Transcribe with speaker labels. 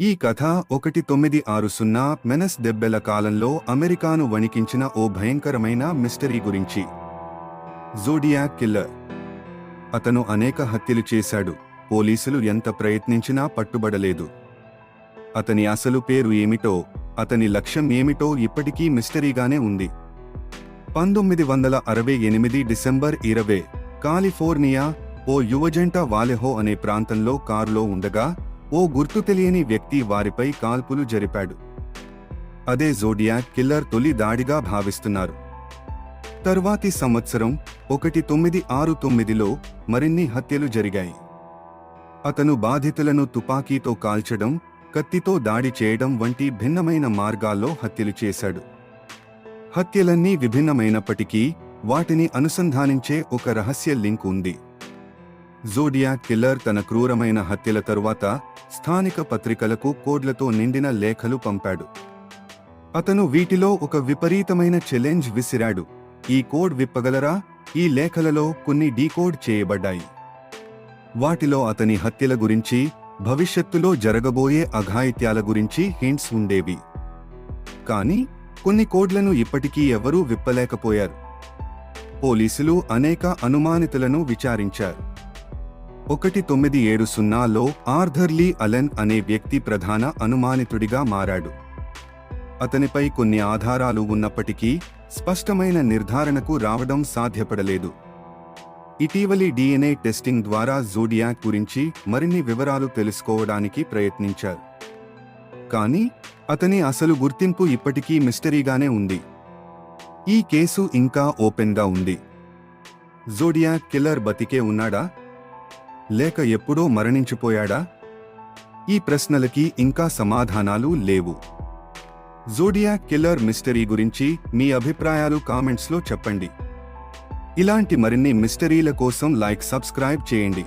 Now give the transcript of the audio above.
Speaker 1: ఈ కథ ఒకటి తొమ్మిది ఆరు సున్నా మెనస్ దెబ్బెల కాలంలో అమెరికాను వణికించిన ఓ భయంకరమైన మిస్టరీ గురించి. Zodiac killer. అతను అనేక హత్యలు చేశాడు. పోలీసులు ఎంత ప్రయత్నించినా పట్టుబడలేదు. అతని అసలు పేరు ఏమిటో అతని లక్ష్యం ఏమిటో ఇప్పటికీ మిస్టరీగానే ఉంది. పంతొమ్మిది వందల అరవై ఎనిమిది డిసెంబర్ ఇరవై కాలిఫోర్నియా ఓ యువజంట వాలెహో అనే ప్రాంతంలో కారులో ఉండగా ఓ గుర్తు తెలియని వ్యక్తి వారిపై కాల్పులు జరిపాడు. అదే జోడియాక్ కిల్లర్ తొలి దాడిగా భావిస్తున్నారు. తరువాతి సంవత్సరం ఒకటి తొమ్మిది ఆరు తొమ్మిదిలో మరిన్ని హత్యలు జరిగాయి. అతను బాధితులను తుపాకీతో కాల్చడం కత్తితో దాడి చేయడం వంటి భిన్నమైన మార్గాల్లో హత్యలు చేశాడు. హత్యలన్నీ విభిన్నమైనప్పటికీ వాటిని అనుసంధానించే ఒక రహస్య లింక్ ఉంది. జోడియా కిల్లర్ తన క్రూరమైన హత్యల తరువాత స్థానిక పత్రికలకు కోడ్లతో నిండిన లేఖలు పంపాడు. అతను వీటిలో ఒక విపరీతమైన ఛెలెంజ్ విసిరాడు. ఈ కోడ్ విప్పగలరా? ఈ లేఖలలో కొన్ని డీకోడ్ చేయబడ్డాయి. వాటిలో అతని హత్యల గురించి భవిష్యత్తులో జరగబోయే అఘాయిత్యాల గురించి హింట్స్ ఉండేవి. కానీ కొన్ని కోడ్లను ఇప్పటికీ ఎవరూ విప్పలేకపోయారు. పోలీసులు అనేక అనుమానితులను విచారించారు. ఒకటి తొమ్మిది ఏడు సున్నాలో ఆర్థర్లీ అలెన్ అనే వ్యక్తి ప్రధాన అనుమానితుడిగా మారాడు. అతనిపై కొన్ని ఆధారాలు ఉన్నప్పటికీ స్పష్టమైన నిర్ధారణకు రావడం సాధ్యపడలేదు. ఇటీవలి డిఎన్ఏ టెస్టింగ్ ద్వారా జోడియాక్ గురించి మరిన్ని వివరాలు తెలుసుకోవడానికి ప్రయత్నించారు. కానీ అతని అసలు గుర్తింపు ఇప్పటికీ మిస్టరీగానే ఉంది. ఈ కేసు ఇంకా ఓపెన్గా ఉంది. జోడియాక్ కిల్లర్ బతికే ఉన్నాడా? లేక ఎప్పుడో మరణించిపోయాడా? ఈ ప్రశ్నలకి ఇంకా సమాధానాలు లేవు. జోడియా కిల్లర్ మిస్టరీ గురించి మీ అభిప్రాయాలు కామెంట్స్లో చెప్పండి. ఇలాంటి మరిన్ని మిస్టరీల కోసం లైక్ సబ్స్క్రైబ్ చేయండి.